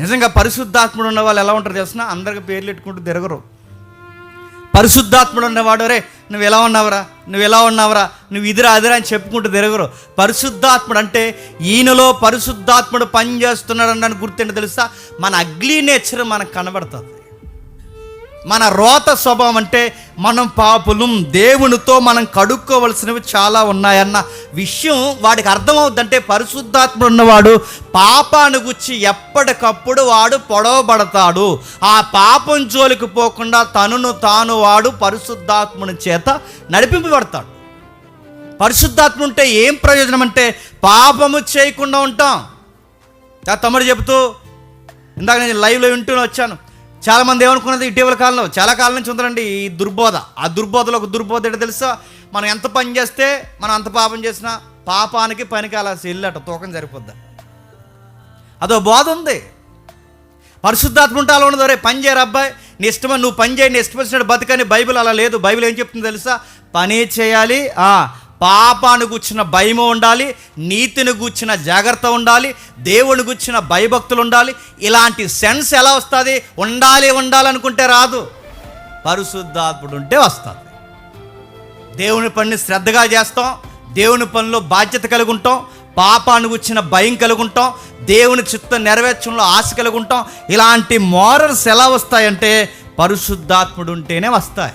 నిజంగా పరిశుద్ధాత్ముడు ఉన్న వాళ్ళు ఎలా ఉంటారు తెలిసిన? అందరికి పేర్లు పెట్టుకుంటూ తిరగరు. పరిశుద్ధాత్ముడు ఉన్నవాడు రే నువ్వు ఎలా ఉన్నావురా? నువ్వు ఎలా ఉన్నావురా? నువ్వు ఇదిరా అదిరా అని చెప్పుకుంటూ తిరగరు. పరిశుద్ధాత్ముడు అంటే ఈయనలో పరిశుద్ధాత్ముడు పనిచేస్తున్నాడు అని గుర్తుంటే తెలుసా? మన అగ్లీ నేచర్ మనకు కనబడుతుంది. మన రోత స్వభావం అంటే మనం పాపులం దేవునితో మనం కడుక్కోవలసినవి చాలా ఉన్నాయన్న విషయం వాడికి అర్థమవుద్దంటే పరిశుద్ధాత్మ ఉన్నవాడు పాపాన్ని గుచ్చి ఎప్పటికప్పుడు వాడు పొడవబడతాడు. ఆ పాపం జోలికి పోకుండా తనును తాను వాడు పరిశుద్ధాత్ముని చేత నడిపింపబడతాడు. పరిశుద్ధాత్మ ఉంటే ఏం ప్రయోజనం అంటే పాపము చేయకుండా ఉంటాం. తమ్ముడు చెబుతూ ఇందాక నేను లైవ్లో వింటూనే వచ్చాను. చాలామంది ఏమనుకున్నది ఇటీవల కాలంలో? చాలా కాలం నుంచి ఉందండి ఈ దుర్బోధ. ఆ దుర్బోధలో ఒక దుర్బోధ ఏంటో తెలుసా? మనం ఎంత పని చేస్తే మనం అంత పాపం చేసినా పాపానికి పనికి అలా వెళ్ళట తూకం సరిపోద్దా. అదో బోధ ఉంది. పరిశుద్ధాత్మ ఉంటాలో అలా ఉండదు. రే పని చేయరు అబ్బాయి? నీ ఇష్టమని నువ్వు పని చేయండి ఇష్టం వచ్చినట్టు బతుకని బైబిల్ అలా లేదు. బైబిల్ ఏం చెప్తుంది తెలుసా? పని చేయాలి పాపాన్ని గుచ్చిన భయము ఉండాలి నీతిని గుచ్చిన జాగ్రత్త ఉండాలి దేవుని గుచ్చిన భయభక్తులు ఉండాలి. ఇలాంటి సెన్స్ ఎలా వస్తుంది? ఉండాలి ఉండాలనుకుంటే రాదు. పరిశుద్ధాత్ముడు ఉంటే వస్తుంది. దేవుని పనిని శ్రద్ధగా చేస్తాం దేవుని పనిలో బాధ్యత కలిగి ఉంటాం పాపాన్ని గుచ్చిన భయం కలుగుంటాం దేవుని చిత్త నెరవేర్చడంలో ఆశ కలుగుంటాం. ఇలాంటి మోరల్స్ ఎలా వస్తాయంటే పరిశుద్ధాత్ముడు ఉంటేనే వస్తాయి.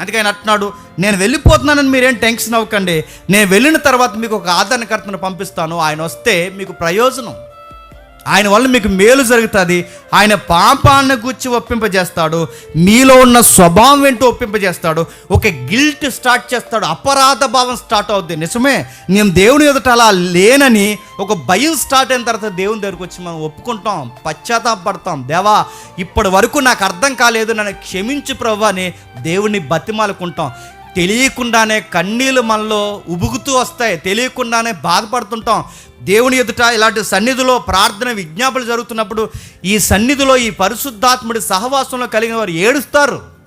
అందుకే ఆయన అంటున్నాడు నేను వెళ్ళిపోతున్నానని మీరేం టెన్షన్ అవ్వకండి. నేను వెళ్ళిన తర్వాత మీకు ఒక ఆదరణకర్తను పంపిస్తాను. ఆయన వస్తే మీకు ప్రయోజనం. ఆయన వల్ల మీకు మేలు జరుగుతుంది. ఆయన పాపాన్ని గుచ్చి ఒప్పింపజేస్తాడు. మీలో ఉన్న స్వభావం ఏంటో ఒప్పింపజేస్తాడు. ఒక గిల్ట్ స్టార్ట్ చేస్తాడు. అపరాధ భావం స్టార్ట్ అవుద్ది. నిజమే? నేను దేవుని ఎదుట అలా లేనని ఒక భయం స్టార్ట్ అయిన తర్వాత దేవుని దగ్గరకు వచ్చి మనం ఒప్పుకుంటాం. పశ్చాత్తాపడతాం దేవా ఇప్పటి వరకు నాకు అర్థం కాలేదు. నన్ను క్షమించు ప్రభు అని దేవుణ్ణి బతిమాలుకుంటాం. తెలియకుండానే కన్నీళ్ళు మనలో ఉబుగుతూ వస్తాయి. తెలియకుండానే బాధపడుతుంటాం. దేవుని ఎదుట ఇలాంటి సన్నిధిలో ప్రార్థన విజ్ఞాపనలు జరుగుతున్నప్పుడు ఈ సన్నిధిలో ఈ పరిశుద్ధాత్ముడి సహవాసంలో కలిగిన వారు ఏడుస్తారు.